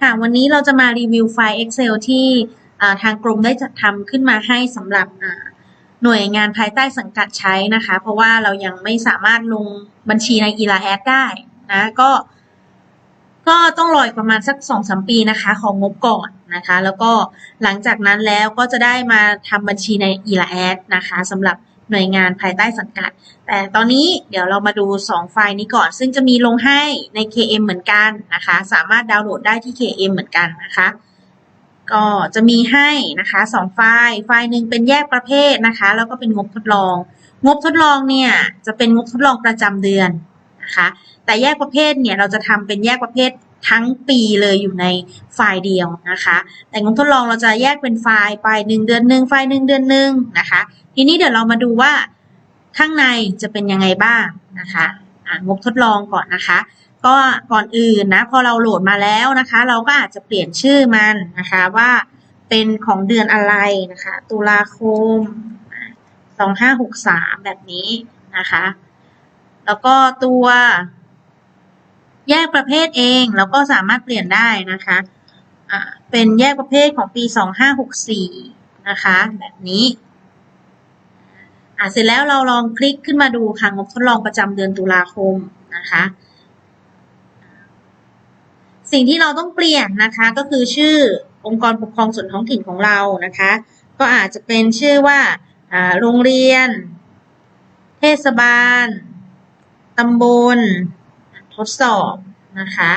ค่ะวันนี้เราจะมารีวิวไฟล์ Excel ที่ทางกรมได้จัดทำขึ้นมาให้สำหรับหน่วยงานภายใต้สังกัดใช้นะคะ เพราะว่าเรายังไม่สามารถลงบัญชีใน e l a a d ได้นะก็ ก็ต้องรออีกประมาณสักสองสามปีนะคะ ของงบก่อนนะคะ แล้วก็หลังจากนั้นแล้วก็จะได้มาทำบัญชีใน e l a a d นะคะสำหรับ หน่วยงานภายใต้สังกัด แต่ตอนนี้เดี๋ยวเรามาดู 2 ไฟล์นี้ก่อน ซึ่งจะมีลงให้ใน KM เหมือนกันนะคะ สามารถดาวน์โหลดได้ที่ KM เหมือนกันนะคะ ก็จะมีให้นะคะสองไฟล์ ไฟล์หนึ่งเป็นแยกประเภทนะคะ แล้วก็เป็นงบทดลอง งบทดลองเนี่ยจะเป็นงบทดลองประจำเดือนนะคะ แต่แยกประเภทเนี่ยเราจะทำเป็นแยกประเภท ทั้งปีเลยอยู่ในไฟล์เดียวนะคะ แต่งบทดลองเราจะแยกเป็นไฟล์ไปหนึ่งเดือนหนึ่งไฟล์หนึ่งเดือนหนึ่งนะคะ ทีนี้เดี๋ยวเรามาดูว่าข้างในจะเป็นยังไงบ้างนะคะงบทดลองก่อนนะคะ ก็ก่อนอื่นนะพอเราโหลดมาแล้วนะคะ เราก็อาจจะเปลี่ยนชื่อมันนะคะว่าเป็นของเดือนอะไรนะคะ ตุลาคมสองห้าหกสามแบบนี้นะคะ แล้วก็ตัว แยกประเภทเองเราก็สามารถเปลี่ยนได้นะคะอ่าเป็นแยกประเภทของปีสองห้าหกสี่นะคะ แบบนี้อ่าเสร็จแล้วเราลองคลิกขึ้นมาดูค่ะงบทดลองประจำเดือนตุลาคมนะคะ สิ่งที่เราต้องเปลี่ยนนะคะก็คือชื่อองค์กรปกครองส่วนท้องถิ่นของเรานะคะ ก็อาจจะเป็นชื่อว่าโรงเรียน เทศบาลตำบล ทดสอบนะคะ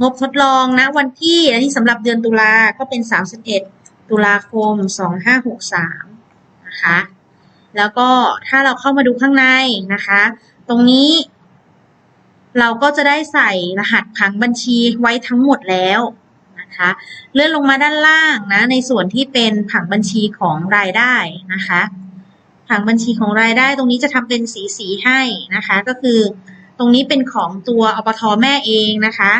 งบทดลองนะวันที่อันนี้สำหรับเดือนตุลาก็เป็น 31 ตุลาคม 2563 นะคะ แล้วก็ถ้าเราเข้ามาดูข้างในนะคะ ตรงนี้ เราก็จะได้ใส่รหัสผังบัญชีไว้ทั้งหมดแล้วนะคะเลื่อนลงมาด้านล่างนะในส่วนที่เป็นผังบัญชีของรายได้นะคะ ผังบัญชีของรายได้ตรงนี้จะทำเป็นสีสีให้นะคะ ก็คือ ตรงนี้เป็นของตัวอปทแม่เองนะคะ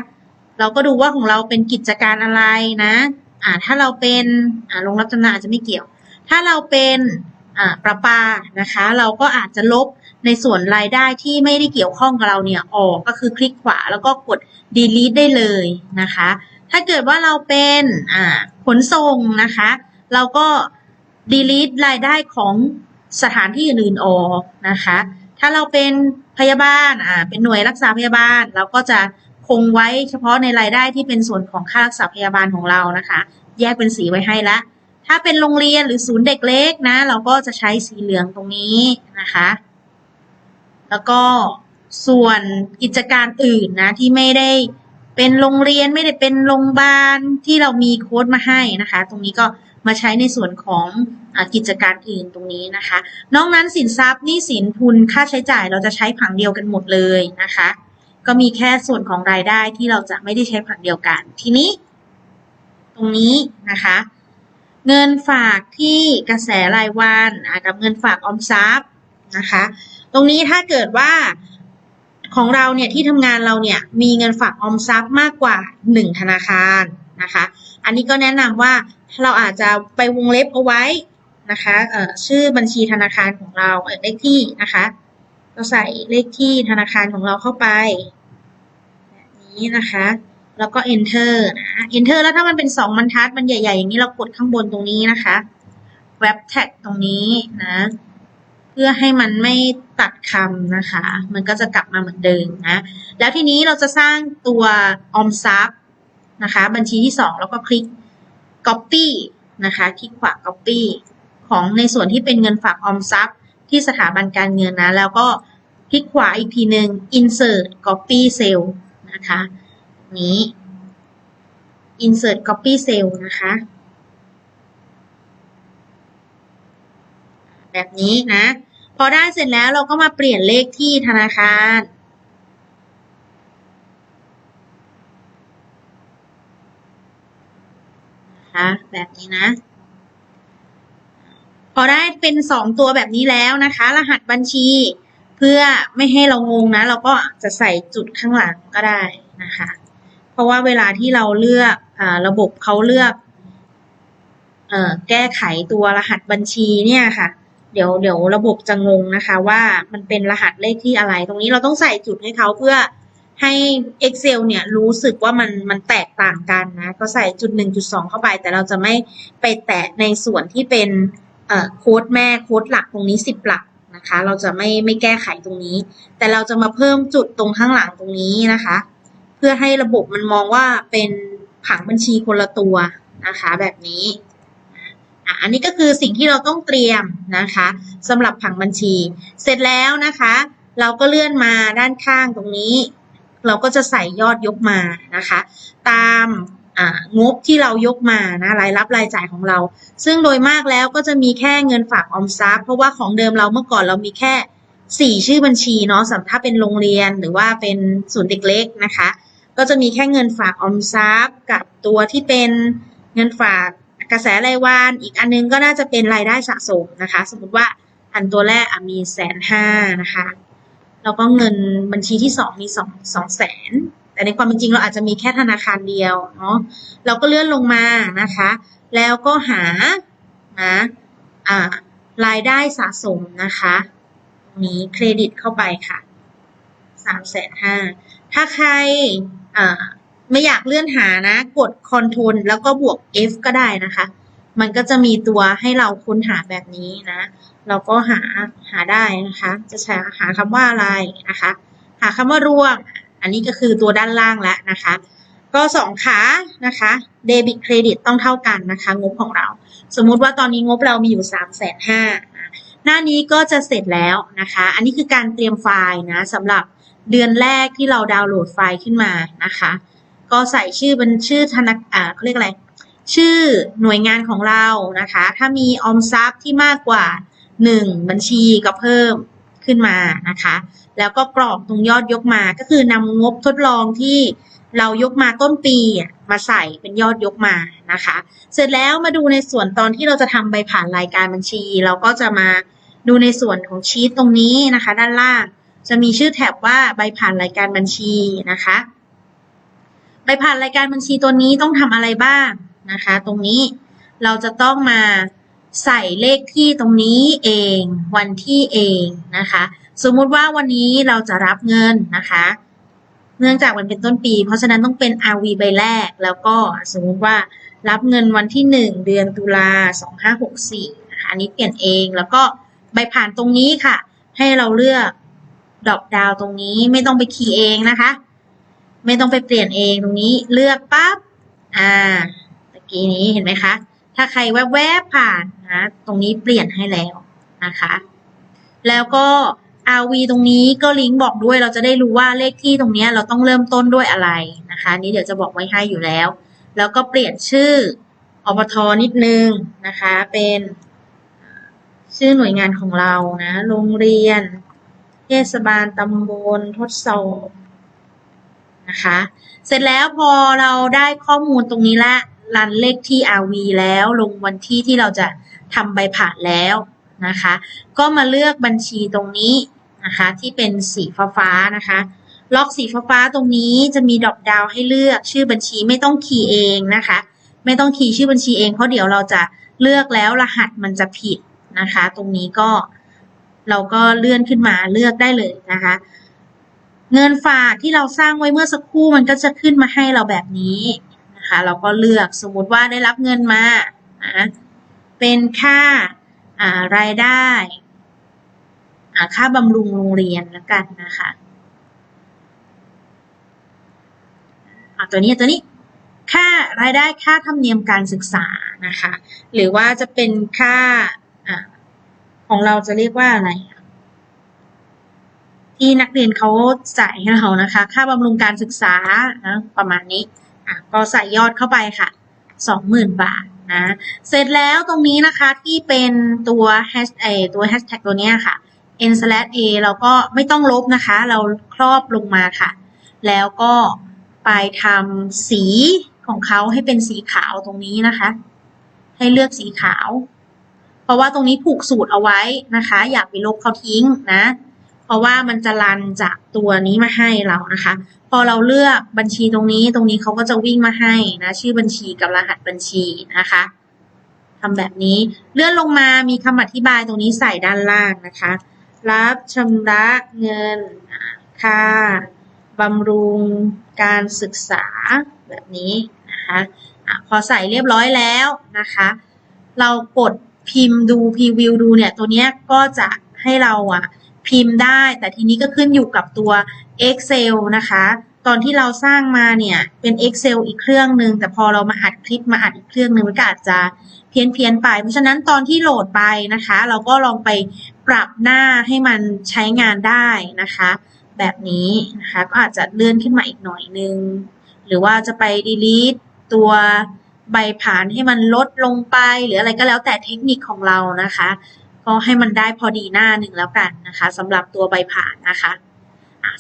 เราก็ดูว่าของเราเป็นกิจการอะไรนะอ่าถ้าเราเป็นอ่าโรงรับจำนำอาจจะไม่เกี่ยว ถ้าเราเป็นอ่าประปานะคะ เราก็อาจจะลบในส่วนรายได้ที่ไม่ได้เกี่ยวข้องกับเราเนี่ยออกก็คือคลิกขวาแล้วก็กด delete ได้เลยนะคะ ถ้าเกิดว่าเราเป็นอ่าขนส่งนะคะ เราก็ delete รายได้ของสถานที่อื่นๆออกนะคะ ถ้าเราเป็นพยาบาลอ่าเป็นหน่วยรักษาพยาบาล เราก็จะคงไว้เฉพาะในรายได้ที่เป็นส่วนของค่ารักษาพยาบาลของเรานะคะ แยกเป็นสีไว้ให้ละ ถ้าเป็นโรงเรียนหรือศูนย์เด็กเล็กนะ เราก็จะใช้สีเหลืองตรงนี้นะคะ แล้วก็ส่วนกิจการอื่นนะที่ไม่ได้เป็นโรงเรียนไม่ได้เป็นโรงพยาบาลที่เรามีโค้ดมาให้นะคะ ตรงนี้ก็ มาใช้ในส่วนของอกิจการอื่นตรงนี้นะคะ นอกนั้นสินทรัพย์นี้สินทุนค่าใช้จ่ายเราจะใช้ผังเดียวกันหมดเลยนะคะ ก็มีแค่ส่วนของรายได้ที่เราจะไม่ได้ใช้ผังเดียวกัน ทีนี้ ตรงนี้นะคะ เงินฝากที่กระแสรายวันกับเงินฝากออมทรัพย์นะคะ ตรงนี้ถ้าเกิดว่าของเราเนี่ยที่ทำงานเราเนี่ยมีเงินฝากออมทรัพย์มากกว่า 1 ธนาคารนะคะ อันนี้ก็แนะนำว่าเราอาจจะไปวงเล็บเอาไว้นะคะเอ่อชื่อบัญชีธนาคารของเราเลขที่นะคะเราใส่เลขที่ธนาคารของเราเข้าไปแบบนี้นะคะ แล้วก็ enter นะ enter แล้วถ้ามันเป็น 2บรรทัดมันใหญ่ ๆ อย่างนี้เรากดข้างบนตรงนี้นะคะ web tag ตรงนี้นะ เพื่อให้มันไม่ตัดคำนะคะ มันก็จะกลับมาเหมือนเดิมนะ แล้วทีนี้เราจะสร้างตัวออมทรัพย์ นะคะ บัญชีที่ 2 แล้วก็คลิก copy นะคะคลิกขวา copy ของในส่วนที่เป็นเงินฝากออมทรัพย์ที่สถาบันการเงินนะ แล้วก็คลิกขวาอีกทีหนึ่ง insert copy cell นะคะนี้ insert copy cell นะคะแบบนี้นะ พอได้เสร็จแล้วเราก็มาเปลี่ยนเลขที่ธนาคาร นะคะ แบบนี้นะ พอได้เป็นสองตัวแบบนี้แล้วนะคะ รหัสบัญชีเพื่อไม่ให้เรางงนะ เราก็จะใส่จุดข้างหลังก็ได้นะคะ เพราะว่าเวลาที่เราเลือกอระบบเขาเลือกเอ่อแก้ไขตัวรหัสบัญชีเนี่ยค่ะ เดี๋ยวเดี๋ยวระบบจะงงนะคะ ว่ามันเป็นรหัสเลขที่อะไร ตรงนี้เราต้องใส่จุดให้เขาเพื่อ ให้ Excel เนี่ยรู้สึกว่ามันมันแตกต่างกันนะ ก็ใส่จุดหนึ่งจุดสองเข้าไป แต่เราจะไม่ไปแตะในส่วนที่เป็นเอ่อโค้ดแม่โค้ดหลักตรงนี้สิบหลักนะคะ เราจะไม่ไม่แก้ไขตรงนี้ แต่เราจะมาเพิ่มจุดตรงข้างหลังตรงนี้นะคะ เพื่อให้ระบบมันมองว่าเป็นผังบัญชีคนละตัวนะคะ แบบนี้อันนี้ก็คือสิ่งที่เราต้องเตรียมนะคะสำหรับผังบัญชี เสร็จแล้วนะคะ เราก็เลื่อนมาด้านข้างตรงนี้ เราก็จะใส่ยอดยกมานะคะ ตามงบที่เรายกมานะรายรับรายจ่ายของเรา ซึ่งโดยมากแล้วก็จะมีแค่เงินฝากออมทรัพย์เพราะว่าของเดิมเราเมื่อก่อนเรามีแค่สี่ชื่อบัญชีเนาะสำหรับถ้าเป็นโรงเรียนหรือว่าเป็นศูนย์เด็กเล็กนะคะ ก็จะมีแค่เงินฝากออมทรัพย์ กับตัวที่เป็นเงินฝากกระแสรายวันอีกอันนึงก็น่าจะเป็นรายได้สะสมนะคะ สมมติว่าอันตัวแรกมีแสนห้านะคะ แล้วก็เงินบัญชีที่สองมีสองสองแสนแต่ในความเป็นจริงเราอาจจะมีแค่ธนาคารเดียวเนาะเราก็เลื่อนลงมานะคะ แล้วก็หานะอ่ารายได้สะสมนะคะตรงนี้เครดิตเข้าไปค่ะสามแสนห้าถ้าใครอ่าไม่อยากเลื่อนหานะ กด Ctrl แล้วก็บวก F ก็ได้นะคะ มันก็จะมีตัวให้เราค้นหาแบบนี้นะ เราก็หาหาได้นะคะ จะใช้หาคำว่าอะไรนะคะ หาคำว่าร่วมอันนี้ก็คือตัวด้านล่างแล้วนะคะ ก็สองขานะคะเดบิตเครดิตต้องเท่ากันนะคะ งบของเรา สมมุติว่าตอนนี้งบเรามีอยู่3ามแสนห้าหน้านี้ก็จะเสร็จแล้วนะคะ อันนี้คือการเตรียมไฟล์นะสำหรับเดือนแรกที่เราดาวน์โหลดไฟล์ขึ้นมานะคะ ก็ใส่ชื่อเป็นชื่อธนาอ่าเขาเรียกอะไร ชื่อหน่วยงานของเรานะคะ ถ้ามีออมทรัพย์ที่มากกว่า 1 บัญชีก็เพิ่มขึ้นมานะคะ แล้วก็กรอกตรงยอดยกมาก็คือนำงบทดลองที่เรายกมาต้นปีมาใส่เป็นยอดยกมานะคะ เสร็จแล้วมาดูในส่วนตอนที่เราจะทำใบผ่านรายการบัญชี เราก็จะมาดูในส่วนของชีตตรงนี้นะคะ ด้านล่างจะมีชื่อแท็บว่าใบผ่านรายการบัญชีนะคะ ใบผ่านรายการบัญชีตัวนี้ต้องทำอะไรบ้าง นะคะ ตรงนี้เราจะต้องมาใส่เลขที่ตรงนี้เอง วันที่เองนะคะ สมมุติว่าวันนี้เราจะรับเงินนะคะ เนื่องจากมันเป็นต้นปี เพราะฉะนั้นต้องเป็น RV ใบแรก แล้วก็สมมุติว่ารับเงินวันที่ 1 เดือนตุลา2564นะคะอันนี้เปลี่ยนเองแล้วก็ใบผ่านตรงนี้ค่ะ ให้เราเลือกดอกดาวตรงนี้ไม่ต้องไปคีย์เองนะคะ ไม่ต้องไปเปลี่ยนเองตรงนี้เลือกปั๊บอ่า กี้นี้เห็นไหมคะ ถ้าใครแวบๆผ่านนะตรงนี้เปลี่ยนให้แล้วนะคะ แล้วก็ RV ตรงนี้ก็ลิงก์บอกด้วยเราจะได้รู้ว่าเลขที่ตรงนี้เราต้องเริ่มต้นด้วยอะไรนะคะ นี้เดี๋ยวจะบอกไว้ให้อยู่แล้ว แล้วก็เปลี่ยนชื่ออบทนิดนึงนะคะ เป็นชื่อหน่วยงานของเรานะ โรงเรียน เทศบาลตำบลทดสอบนะคะ เสร็จแล้วพอเราได้ข้อมูลตรงนี้ละ รันเลขที่ RV แล้วลงวันที่ที่เราจะทำใบผ่านแล้วนะคะ ก็มาเลือกบัญชีตรงนี้นะคะที่เป็นสีฟ้าๆนะคะ ล็อกสีฟ้าๆตรงนี้จะมีดอปดาวให้เลือกชื่อบัญชีไม่ต้องคีย์เองนะคะ ไม่ต้องคีย์ชื่อบัญชีเองเพราะเดี๋ยวเราจะเลือกแล้วรหัสมันจะผิดนะคะ ตรงนี้ก็เราก็เลื่อนขึ้นมาเลือกได้เลยนะคะ เงินฝากที่เราสร้างไว้เมื่อสักครู่มันก็จะขึ้นมาให้เราแบบนี้ นะคะเราก็เลือกสมมุติว่าได้รับเงินมานะเป็นค่าารายได้ค่าบำรุงโรงเรียนแล้วกันนะคะอ่าตัวนี้ตัวนี้ค่ารายได้ค่าธรรมเนียมการศึกษานะคะหรือว่าจะเป็นค่าอของเราจะเรียกว่าอะไร ที่นักเรียนเขาจ่ายให้เรานะคะ ค่าบำรุงการศึกษานะประมาณนี้ อะก็ใส่ยอดเข้าไปค่ะสองหมื่นบาทนะ เสร็จแล้วตรงนี้นะคะที่เป็นตัวแฮชเอตัวแฮชแท็กตัวเนี้ยค่ะ n s l a s a เราก็ไม่ต้องลบนะคะ เราครอบลงมาค่ะ แล้วก็ไปทำสีของเขาให้เป็นสีขาวตรงนี้นะคะ ให้เลือกสีขาว เพราะว่าตรงนี้ผูกสูตรเอาไว้นะคะ อย่าไปลบเขาทิ้งนะ เพราะว่ามันจะรันจากตัวนี้มาให้เรานะคะ อเราเลือกบัญชีตรงนี้ตรงนี้เขาก็จะวิ่งมาให้นะ ชื่อบัญชีกับรหัสบัญชีนะคะทำแบบนี้เลื่อนลงมามีคำอธิบายตรงนี้ใส่ด้านล่างนะคะ รับชำระเงินอ่าค่าบำรุงการศึกษาแบบนี้นะคะอะพอใส่เรียบร้อยแล้วนะคะ เรากดพิมพ์ดูพรีวิวดูเนี่ยตัวเนี้ยก็จะให้เราอะ พิมพ์ได้ แต่ทีนี้ก็ขึ้นอยู่กับตัว Excel นะคะ ตอนที่เราสร้างมาเนี่ยเป็น Excel อีกเครื่องหนึ่งแต่พอเรามาอัดคลิปมาอัดอีกเครื่องหนึ่งมันก็อาจจะเพี้ยนเพียนไป เพราะฉะนั้นตอนที่โหลดไปนะคะ เราก็ลองไปปรับหน้าให้มันใช้งานได้นะคะ แบบนี้นะคะก็อาจจะเลื่อนขึ้นมาอีกหน่อยนึง หรือว่าจะไป delete ตัวใบผ่านให้มันลดลงไป หรืออะไรก็แล้วแต่เทคนิคของเรานะคะ ก็ให้มันได้พอดีหน้าหนึ่งแล้วกันนะคะสำหรับตัวใบผ่านนะคะ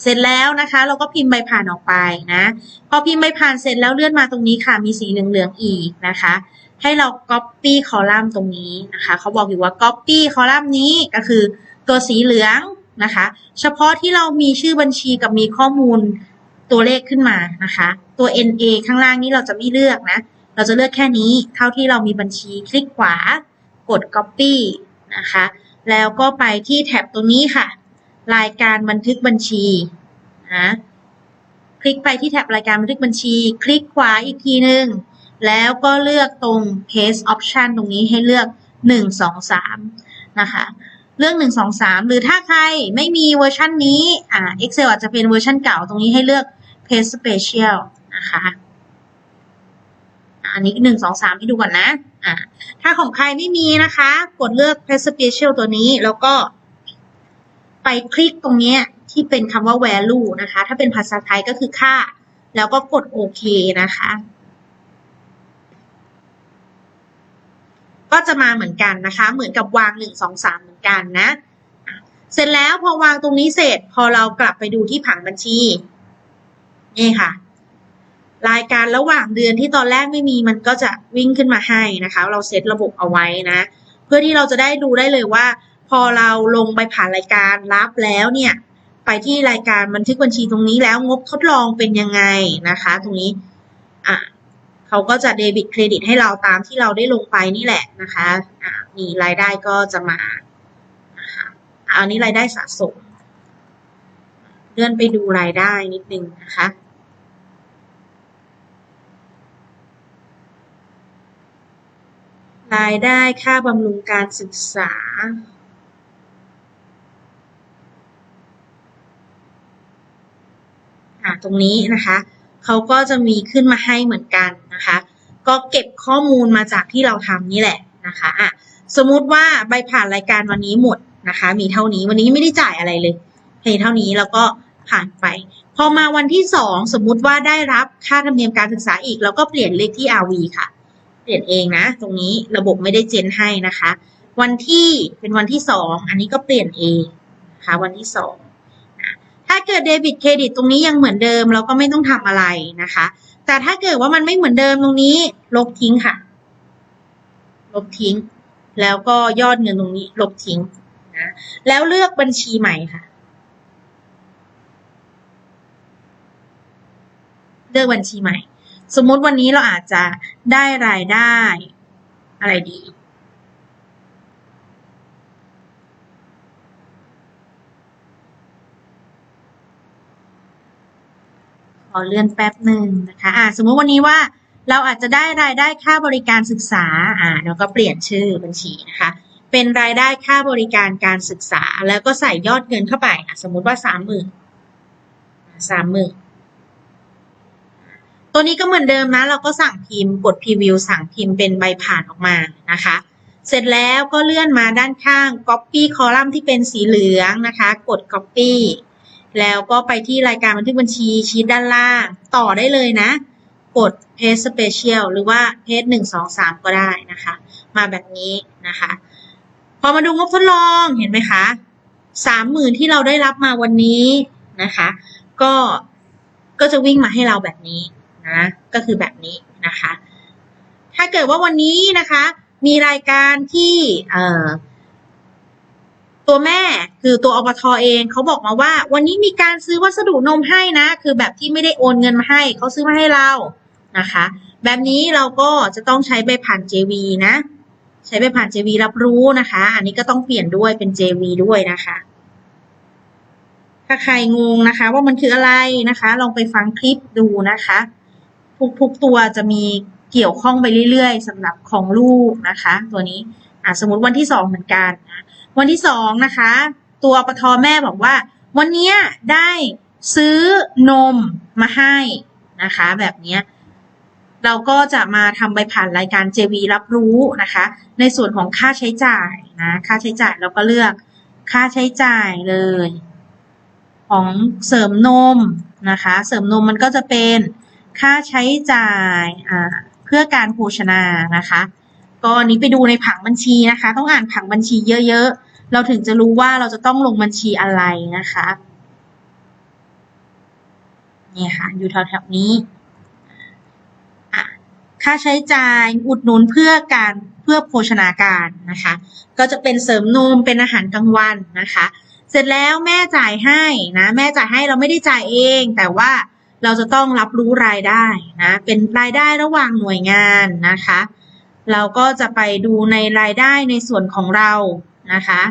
เสร็จแล้วนะคะ เราก็พิมพ์ใบผ่านออกไปนะ พอพิมพ์ใบผ่านเสร็จแล้วเลื่อนมาตรงนี้ค่ะมีสีเหลืองๆอีกนะคะ ให้เรา copy คอลัมน์ตรงนี้นะคะเขาบอกอยู่ว่า copy คอลัมน์นี้ก็คือตัวสีเหลืองนะคะ เฉพาะที่เรามีชื่อบัญชีกับมีข้อมูลตัวเลขขึ้นมานะคะ ตัว NA ข้างล่างนี้เราจะไม่เลือกนะ เราจะเลือกแค่นี้ เท่าที่เรามีบัญชีคลิกขวากด copy นะคะ แล้วก็ไปที่แท็บตรงนี้ค่ะ รายการบันทึกบัญชีนะคลิกไปที่แท็บรายการบันทึกบัญชี คลิกขวาอีกทีหนึ่งแล้วก็เลือกตรง paste option ตรงนี้ให้เลือก 1 2 3 นะคะเลือก1 2 3 หรือถ้าใครไม่มีเวอร์ชันนี้อ่า Excel อาจจะเป็นเวอร์ชันเก่าตรงนี้ให้เลือก paste special นะคะ อันนี้1 2 3ให้ดูก่อนนะอ่าถ้าของใครไม่มีนะคะ กดเลือก paste special ตัวนี้แล้วก็ ไปคลิกตรงนี้ที่เป็นคำว่า value นะคะ ถ้าเป็นภาษาไทยก็คือค่า แล้วก็กดโอเคนะคะ ก็จะมาเหมือนกันนะคะ เหมือนกับวาง1 2 3เหมือนกันนะเสร็จแล้วพอวางตรงนี้เสร็จ พอเรากลับไปดูที่ผังบัญชี นี่ค่ะ รายการระหว่างเดือนที่ตอนแรกไม่มีมันก็จะวิ่งขึ้นมาให้นะคะ เราเซตระบบเอาไว้นะ เพื่อที่เราจะได้ดูได้เลยว่า พอเราลงไปผ่านรายการรับแล้วเนี่ย ไปที่รายการบันทึกบัญชีตรงนี้แล้วงบทดลองเป็นยังไงนะคะ ตรงนี้อะเขาก็จะเดบิตเครดิตให้เราตามที่เราได้ลงไปนี่แหละนะคะอะมีรายได้ก็จะมานะคะอันนี้รายได้สะสมเลื่อนไปดูรายได้นิดนึงนะคะ รายได้ค่าบำรุงการศึกษาตรงนี้นะคะเขาก็จะมีขึ้นมาให้เหมือนกันนะคะ ก็เก็บข้อมูลมาจากที่เราทำนี่แหละนะคะอะสมมุติว่าใบผ่านรายการวันนี้หมดนะคะ มีเท่านี้วันนี้ไม่ได้จ่ายอะไรเลยเพียงเท่านี้แล้วก็ผ่านไป พอมาวันที่สองสมมุติว่าได้รับค่าธรรมเนียมการศึกษาอีกเราก็เปลี่ยนเลขที่ RV ค่ะ เปลี่ยนเองนะ ตรงนี้ระบบไม่ได้เจนให้นะคะ วันที่เป็นวันที่สองอันนี้ก็เปลี่ยนเองนะคะวันที่สองนะถ้าเกิดเดบิตเครดิตตรงนี้ยังเหมือนเดิม เราก็ไม่ต้องทำอะไรนะคะ แต่ถ้าเกิดว่ามันไม่เหมือนเดิมตรงนี้ ลบทิ้งค่ะ ลบทิ้ง แล้วก็ยอดเงินตรงนี้ ลบทิ้งนะแล้วเลือกบัญชีใหม่ค่ะ เลือกบัญชีใหม่ สมมุติวันนี้เราอาจจะได้รายได้ อะไรดี ขอเลื่อนแป๊บหนึ่งนะคะอ่าสมมติวันนี้ว่าเราอาจจะได้รายได้ค่าบริการศึกษาอ่าเราก็เปลี่ยนชื่อบัญชีนะคะ เป็นรายได้ค่าบริการการศึกษา แล้วก็ใส่ยอดเงินเข้าไปอะสมมุติว่าสามหมื่นสามหมื่น ตัวนี้ก็เหมือนเดิมนะ เราก็สั่งพิมพ์กดพรีวิวสั่งพิมพ์เป็นใบผ่านออกมานะคะ เสร็จแล้วก็เลื่อนมาด้านข้าง Copy คอลัมน์ที่เป็นสีเหลืองนะคะ กด Copy แล้วก็ไปที่รายการบันทึกบัญชีชีตด้านล่าง ต่อได้เลยนะ กด Paste Special หรือว่า Paste หนึ่งสองสามก็ได้นะคะ มาแบบนี้นะคะ พอมาดูงบทดลองเห็นไหมคะสามหมื่นที่เราได้รับมาวันนี้นะคะ ก็ก็จะวิ่งมาให้เราแบบนี้ นะก็คือแบบนี้นะคะ ถ้าเกิดว่าวันนี้นะคะ มีรายการที่เอ่อตัวแม่คือตัวอบทเองเขาบอกมาว่า วันนี้มีการซื้อวัสดุนมให้นะ คือแบบที่ไม่ได้โอนเงินมาให้เขาซื้อมาให้เรานะคะ แบบนี้เราก็จะต้องใช้ใบผ่าน JV นะ ใช้ใบผ่าน JV รับรู้นะคะ อันนี้ก็ต้องเปลี่ยนด้วยเป็น JV ด้วยนะคะ ถ้าใครงงนะคะ ว่ามันคืออะไรนะคะ ลองไปฟังคลิปดูนะคะ ทุกๆตัวจะมีเกี่ยวข้องไปเรื่อยๆสำหรับของลูกนะคะ ตัวนี้อะสมมติวันที่สองเหมือนกันนะวันที่สองนะคะ ตัวปทแม่บอกว่า วันนี้ได้ซื้อนมมาให้นะคะ แบบเนี้ยเราก็จะมาทำใบผ่านรายการ JV รับรู้นะคะ ในส่วนของค่าใช้จ่ายนะค่าใช้จ่ายเราก็เลือกค่าใช้จ่ายเลย ของเสริมนมนะคะ เสริมนมมันก็จะเป็น ค่าใช้จ่ายเพื่อการโภชนานะคะก็อันนี้ไปดูในผังบัญชีนะคะ ต้องอ่านผังบัญชีเยอะๆ เราถึงจะรู้ว่าเราจะต้องลงบัญชีอะไรนะคะนี่ค่ะอยู่แถวๆนี้ค่าใช้จ่ายอุดหนุนเพื่อการเพื่อโภชนาการนะคะ ก็จะเป็นเสริมนมเป็นอาหารกลางวันนะคะ เสร็จแล้วแม่จ่ายให้นะแม่จ่ายให้เราไม่ได้จ่ายเอง แต่ว่า เราจะต้องรับรู้รายได้นะ เป็นรายได้ระหว่างหน่วยงานนะคะ เราก็จะไปดูในรายได้ในส่วนของเรานะคะ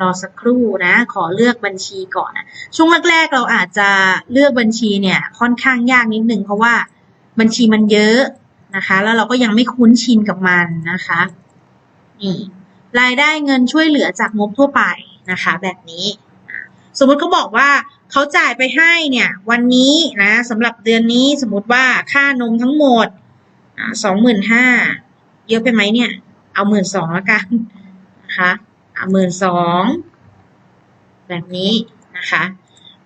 รอสักครู่นะ ขอเลือกบัญชีก่อนนะ ช่วงแรกๆเราอาจจะเลือกบัญชีเนี่ยค่อนข้างยากนิดนึงเพราะว่าบัญชีมันเยอะนะคะ แล้วเราก็ยังไม่คุ้นชินกับมันนะคะ นี่รายได้เงินช่วยเหลือจากงบทั่วไปนะคะ แบบนี้ สมมติเขาบอกว่า เขาจ่ายไปให้เนี่ย วันนี้นะสำหรับเดือนนี้สมมติว่าค่านมทั้งหมดสองหมื่นห้าเยอะไปไหมเนี่ย เอาหมื่นสองแล้วกันนะคะเอาหมื่นสองแบบนี้นะคะ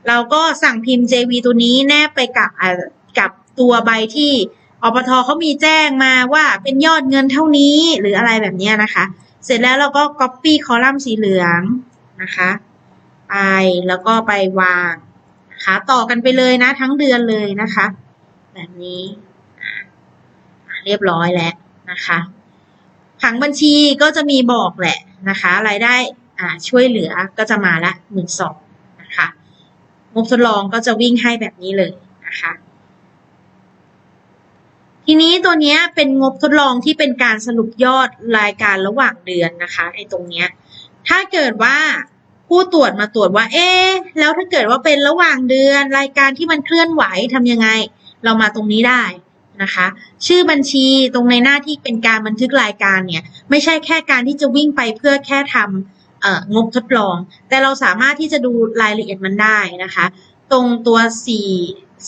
เราก็สั่งพิมพ์ JV ตัวนี้แนบไปกับกับตัวใบที่อปทเขามีแจ้งมาว่าเป็นยอดเงินเท่านี้หรืออะไรแบบนี้นะคะ เสร็จแล้วเราก็ copy คอลัมน์สีเหลืองนะคะ ไปแล้วก็ไปวางนะคะต่อกันไปเลยนะ ทั้งเดือนเลยนะคะ แบบนี้อะเรียบร้อยแล้วนะคะผังบัญชีก็จะมีบอกแหละนะคะรายได้อ่าช่วยเหลือก็จะมาละหมื่นสองนะคะงบทดลองก็จะวิ่งให้แบบนี้เลยนะคะทีนี้ตัวเนี้ยเป็นงบทดลองที่เป็นการสรุปยอดรายการระหว่างเดือนนะคะไอ้ตรงเนี้ยถ้าเกิดว่า ผู้ตรวจมาตรวจว่า เอ๊แล้วถ้าเกิดว่าเป็นระหว่างเดือนรายการที่มันเคลื่อนไหวทำยังไง เรามาตรงนี้ได้นะคะ ชื่อบัญชีตรงในหน้าที่เป็นการบันทึกรายการเนี่ย ไม่ใช่แค่การที่จะวิ่งไปเพื่อแค่ทำงบทดลอง แต่เราสามารถที่จะดูรายละเอียดมันได้นะคะ ตรงตัวสี่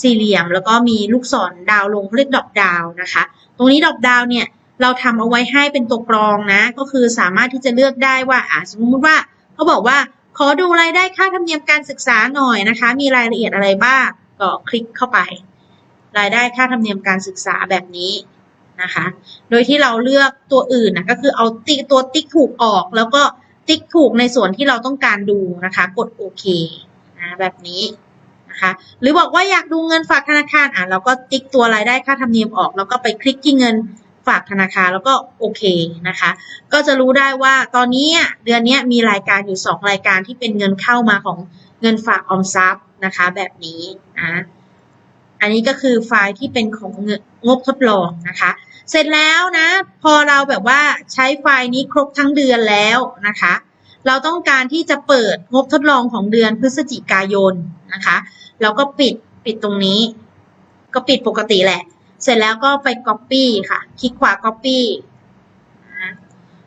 สี่เหลี่ยม แล้วก็มีลูกศรดาวลงเขาเรียกดอกดาวนะคะ ตรงนี้ดอกดาวเนี่ยเราทำเอาไว้ให้เป็นตัวกรองนะ ก็คือสามารถที่จะเลือกได้ว่าอ่าสมมติว่าเขาบอกว่า ขอดูรายได้ค่าธรรมเนียมการศึกษาหน่อยนะคะ มีรายละเอียดอะไรบ้าง ก็คลิกเข้าไป รายได้ค่าธรรมเนียมการศึกษาแบบนี้นะคะ โดยที่เราเลือกตัวอื่นนะก็คือเอาติ๊กตัวติ๊กถูกออก แล้วก็ติ๊กถูกในส่วนที่เราต้องการดูนะคะ กดโอเคนะแบบนี้นะคะหรือบอกว่าอยากดูเงินฝากธนาคารอะเราก็ติ๊กตัวรายได้ค่าธรรมเนียมออก แล้วก็ไปคลิกที่เงินากธนาคารแล้วก็โอเคนะคะ ก็จะรู้ได้ว่าตอนนี้เดือนนี้มีรายการอยู่ 2 รายการที่เป็นเงินเข้ามาของเงินฝากออมทรัพย์นะคะแบบนี้นะอันนี้ก็คือไฟล์ที่เป็นของเงินงบทดลองนะคะ เสร็จแล้วนะ พอเราแบบว่าใช้ไฟล์นี้ครบทั้งเดือนแล้วนะคะ เราต้องการที่จะเปิดงบทดลองของเดือนพฤศจิกายนนะคะ แล้วก็ปิดปิดตรงนี้ ก็ปิดปกติแหละ เสร็จแล้วก็ไป Copy ค่ะ คลิกขวา Copy นะ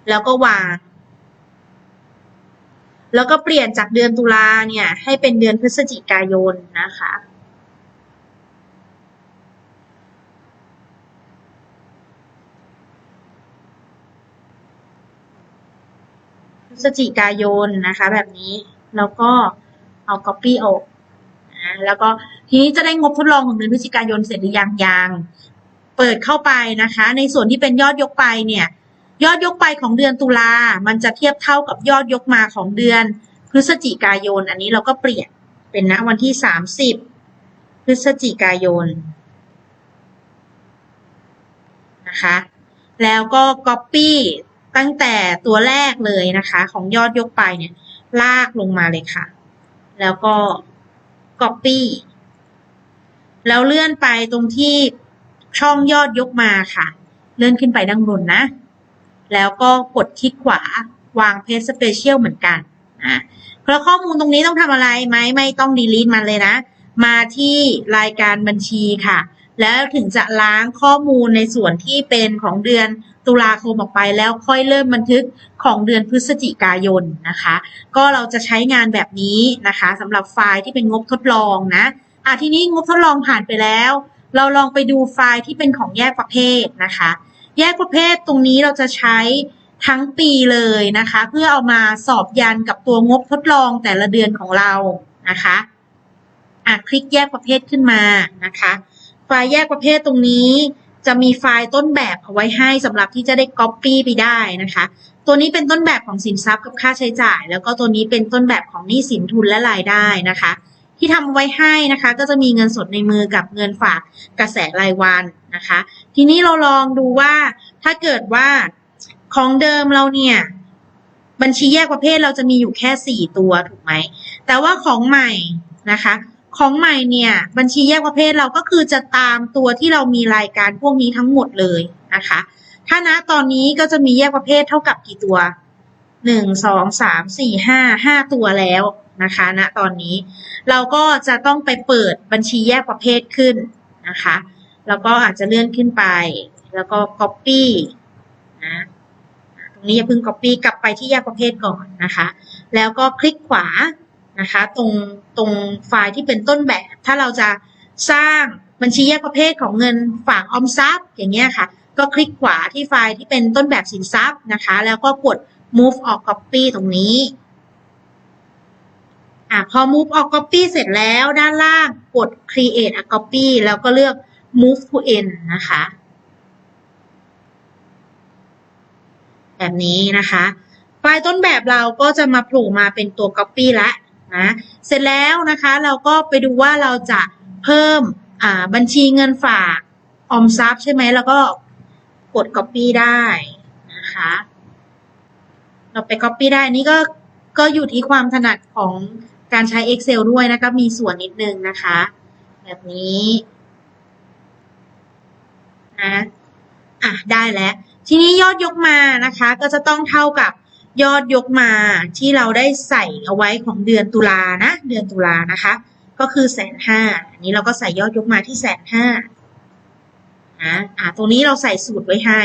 แล้วก็วาง แล้วก็เปลี่ยนจากเดือนตุลาเนี่ยให้เป็นเดือนพฤศจิกายนนะคะ พฤศจิกายนนะคะแบบนี้ แล้วก็เอา Copy ออก นะแล้วก็ทีนี้จะได้งบทดลองของเดือนพฤศจิกายนเสร็จหรือยังยังเปิดเข้าไปนะคะ ในส่วนที่เป็นยอดยกไปเนี่ย ยอดยกไปของเดือนตุลา มันจะเทียบเท่ากับยอดยกมาของเดือนพฤศจิกายน อันนี้เราก็เปลี่ยนเป็นณวันที่สามสิบพฤศจิกายนนะคะ แล้วก็ Copy ตั้งแต่ตัวแรกเลยนะคะ ของยอดยกไปเนี่ย ลากลงมาเลยค่ะ แล้วก็ Copy แล้วเลื่อนไปตรงที่ช่องยอดยกมาค่ะ เลื่อนขึ้นไปด้านบนนะ แล้วก็กดคลิกขวาวางเพจสเปเชียลเหมือนกันนะแล้วข้อมูลตรงนี้ต้องทำอะไรไหมไม่ต้อง delete มันเลยนะ มาที่รายการบัญชีค่ะ แล้วถึงจะล้างข้อมูลในส่วนที่เป็นของเดือน ตุลาคมออกไปแล้วค่อยเริ่มบันทึกของเดือนพฤศจิกายนนะคะ ก็เราจะใช้งานแบบนี้นะคะสำหรับไฟล์ที่เป็นงบทดลองนะอะทีนี้งบทดลองผ่านไปแล้ว เราลองไปดูไฟล์ที่เป็นของแยกประเภทนะคะ แยกประเภทตรงนี้เราจะใช้ทั้งปีเลยนะคะ เพื่อเอามาสอบยันกับตัวงบทดลองแต่ละเดือนของเรานะคะอะคลิกแยกประเภทขึ้นมานะคะ ไฟล์แยกประเภทตรงนี้ จะมีไฟล์ต้นแบบเอาไว้ให้สำหรับที่จะได้ Copy ไปได้นะคะ ตัวนี้เป็นต้นแบบของสินทรัพย์กับค่าใช้จ่าย แล้วก็ตัวนี้เป็นต้นแบบของหนี้สินทุนและรายได้นะคะ ที่ทำเอาไว้ให้นะคะ ก็จะมีเงินสดในมือกับเงินฝากกระแสรายวันนะคะ ทีนี้เราลองดูว่าถ้าเกิดว่าของเดิมเราเนี่ยบัญชีแยกประเภทเราจะมีอยู่แค่ 4 ตัวถูกไหมแต่ว่าของใหม่นะคะ ของใหม่เนี่ย บัญชีแยกประเภทเราก็คือจะตามตัวที่เรามีรายการพวกนี้ทั้งหมดเลยนะคะ ถ้าณตอนนี้ก็จะมีแยกประเภทเท่ากับกี่ตัวหนึ่งสองสามสี่ห้าห้าตัวแล้วนะคะณตอนนี้เราก็จะต้องไปเปิดบัญชีแยกประเภทขึ้นนะคะ แล้วก็อาจจะเลื่อนขึ้นไป แล้วก็ copy นะตรงนี้อย่าเพิ่ง copy กลับไปที่แยกประเภทก่อนนะคะ แล้วก็คลิกขวา นะคะตรงตรงไฟล์ที่เป็นต้นแบบ ถ้าเราจะสร้างบัญชีแยกประเภทของเงินฝากออมทรัพย์อย่างเงี้ยค่ะ ก็คลิกขวาที่ไฟล์ที่เป็นต้นแบบสินทรัพย์นะคะ แล้วก็กด move ออก copy ตรงนี้อะพอ move ออก copy เสร็จแล้วด้านล่างกด create a copy แล้วก็เลือก move to end นะคะ แบบนี้นะคะ ไฟล์ต้นแบบเราก็จะมาโผล่มาเป็นตัว copy และ นะเสร็จแล้วนะคะเราก็ไปดูว่าเราจะเพิ่มบัญชีเงินฝากออมทรัพย์ใช่ไหมแล้วก็กด copy ได้นะคะเราไป copy ได้นี่ก็ก็อยู่ที่ความถนัดของการใช้ Excel ด้วยนะคะมีส่วนนิดนึงนะคะ แบบนี้นะอะได้แล้ว ทีนี้ยอดยกมานะคะ ก็จะต้องเท่ากับ ยอดยกมาที่เราได้ใส่เอาไว้ของเดือนตุลานะ เดือนตุลานะคะ ก็คือแสนห้าอันนี้เราก็ใส่ยอดยกมาที่แสนห้านะอ่าตรงนี้เราใส่สูตรไว้ให้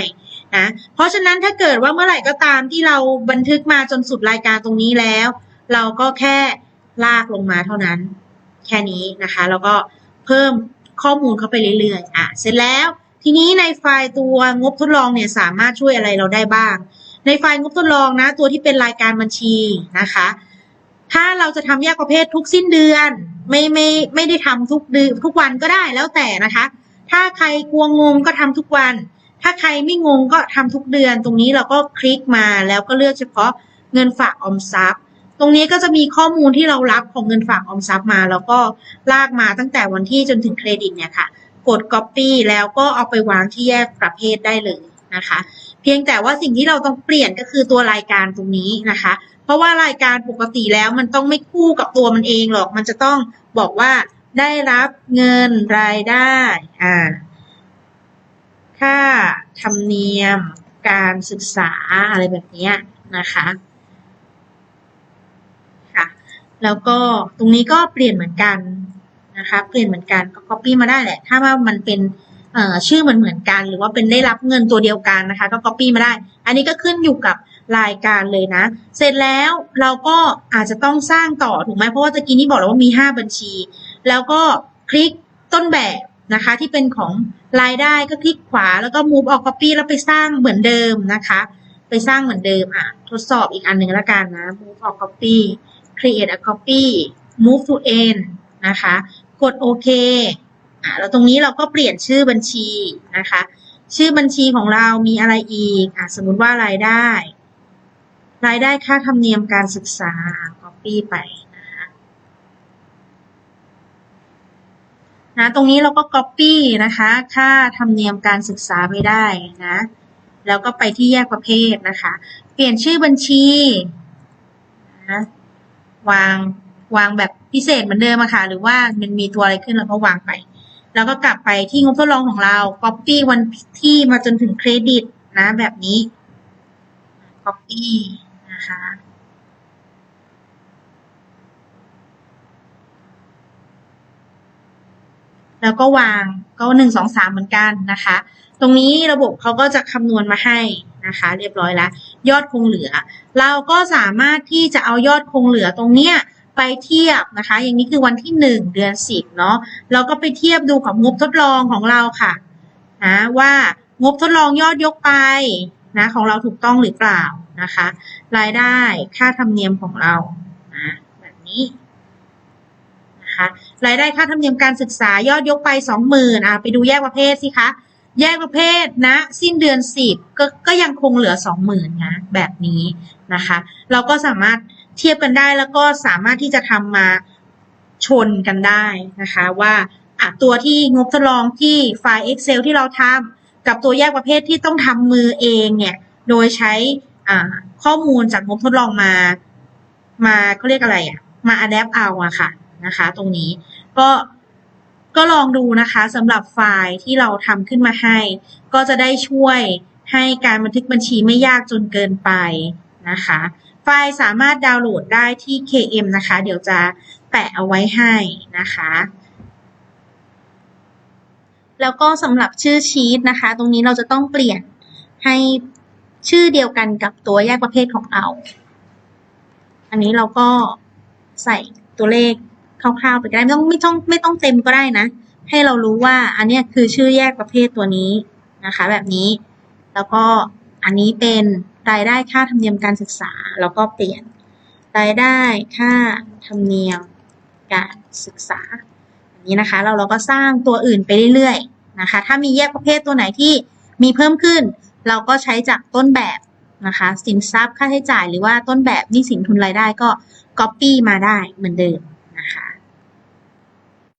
นะเพราะฉะนั้นถ้าเกิดว่าเมื่อไหร่ก็ตามที่เราบันทึกมาจนสุดรายการตรงนี้แล้ว เราก็แค่ลากลงมาเท่านั้น แค่นี้นะคะ แล้วก็เพิ่มข้อมูลเข้าไปเรื่อยๆอะเสร็จแล้วทีนี้ในไฟล์ตัวงบทดลองเนี่ยสามารถช่วยอะไรเราได้บ้าง ในไฟล์งบทดลองนะ ตัวที่เป็นรายการบัญชีนะคะ ถ้าเราจะทำแยกประเภททุกสิ้นเดือน ไม่ไม่ไม่ได้ทำทุกเดือนทุกวันก็ได้แล้วแต่นะคะ ถ้าใครกลัวงงก็ทำทุกวัน ถ้าใครไม่งงก็ทำทุกเดือน ตรงนี้เราก็คลิกมาแล้วก็เลือกเฉพาะเงินฝากออมทรัพย์ ตรงนี้ก็จะมีข้อมูลที่เรารับของเงินฝากออมทรัพย์มา แล้วก็ลากมาตั้งแต่วันที่จนถึงเครดิตเนี่ยค่ะ กด copy แล้วก็เอาไปวางที่แยกประเภทได้เลยนะคะ พียงแต่ว่าสิ่งที่เราต้องเปลี่ยนก็คือตัวรายการตรงนี้นะคะ เพราะว่ารายการปกติแล้วมันต้องไม่คู่กับตัวมันเองหรอก มันจะต้องบอกว่าได้รับเงินรายได้อ่าค่าธรรมเนียมการศึกษาอะไรแบบนี้นะคะค่ะแล้วก็ตรงนี้ก็เปลี่ยนเหมือนกันนะคะ เปลี่ยนเหมือนกันก็ copy มาได้แหละ ถ้าว่ามันเป็น ชื่อเหมือนเหมือนกัน หรือว่าเป็นได้รับเงินตัวเดียวกันนะคะ ก็ copy มาได้ อันนี้ก็ขึ้นอยู่กับรายการเลยนะ เสร็จแล้วเราก็อาจจะต้องสร้างต่อถูกไหมเพราะว่าตะกี้นี้บอกแล้วว่ามี 5 บัญชี แล้วก็คลิกต้นแบบนะคะที่เป็นของรายได้ก็คลิกขวาแล้วก็ move ออก copy แล้วไปสร้างเหมือนเดิมนะคะ ไปสร้างเหมือนเดิมอะทดสอบอีกอันหนึ่งแล้วกันนะ move ออก copy create a copy move to end นะคะ กดโอเค อะแล้วตรงนี้เราก็เปลี่ยนชื่อบัญชีนะคะ ชื่อบัญชีของเรามีอะไรอีกอะสมมติว่ารายได้ รายได้ค่าธรรมเนียมการศึกษา copy ไปนะคะนะตรงนี้เราก็ copy นะคะ ค่าธรรมเนียมการศึกษาไปได้นะ แล้วก็ไปที่แยกประเภทนะคะ เปลี่ยนชื่อบัญชีนะวางวางแบบพิเศษเหมือนเดิมอะค่ะ หรือว่ามันมีตัวอะไรขึ้นเราก็วางไป แล้วก็กลับไปที่งบทดลองของเรา Copy วันที่มาจนถึงเครดิตนะแบบนี้ Copy นะคะแล้วก็วางก็หนึ่งสองสามเหมือนกันนะคะ ตรงนี้ระบบเขาก็จะคำนวณมาให้นะคะ เรียบร้อยแล้ว ยอดคงเหลือ เราก็สามารถที่จะเอายอดคงเหลือตรงเนี้ย ไปเทียบนะคะ อย่างนี้คือวันที่หนึ่งเดือนสิบเนาะเราก็ไปเทียบดูของงบทดลองของเราค่ะนะว่างบทดลองยอดยกไปนะของเราถูกต้องหรือเปล่านะคะ รายได้ค่าธรรมเนียมของเรานะแบบนี้นะคะรายได้ค่าธรรมเนียมการศึกษายอดยกไปสองหมื่นอะไปดูแยกประเภทสิคะแยกประเภทนะ สิ้นเดือนสิบก็ก็ยังคงเหลือสองหมื่นนะแบบนี้นะคะ เราก็สามารถ เทียบกันได้แล้วก็สามารถที่จะทำมาชนกันได้นะคะว่าตัวที่งบทดลองที่ไฟล์ Excel ที่เราทำกับตัวแยกประเภทที่ต้องทำมือเองเนี่ยโดยใช้ข้อมูลจากงบทดลองมา มาเขาเรียกอะไรอะมา adapt เอาอะค่ะนะคะ ตรงนี้ก็ก็ลองดูนะคะสำหรับไฟล์ที่เราทำขึ้นมาให้ ก็จะได้ช่วยให้การบันทึกบัญชีไม่ยากจนเกินไปนะคะ ฟล์สามารถดาวน์โหลดได้ที่ KM นะคะ เดี๋ยวจะแปะเอาไว้ให้นะคะ แล้วก็สำหรับชื่อชีตนะคะ ตรงนี้เราจะต้องเปลี่ยนให้ชื่อเดียวกันกับตัวแยกประเภทของเรา อันนี้เราก็ใส่ตัวเลขคร่าวๆไปก็ได้ไม่ต้องไม่ต้องไม่ต้องเต็มก็ได้นะ ให้เรารู้ว่าอันนี้คือชื่อแยกประเภทตัวนี้นะคะ แบบนี้ แล้วก็ อันนี้เป็นรายได้ค่าธรรมเนียมการศึกษา แล้วก็เปลี่ยนรายได้ค่าธรรมเนียมการศึกษาอันนี้นะคะเราเราก็สร้างตัวอื่นไปเรื่อยๆนะคะ ถ้ามีแยกประเภทตัวไหนที่มีเพิ่มขึ้น เราก็ใช้จากต้นแบบนะคะ สินทรัพย์ค่าใช้จ่ายหรือว่าต้นแบบหนี้สินทุนรายได้ก็ Copy มาได้เหมือนเดิมนะคะ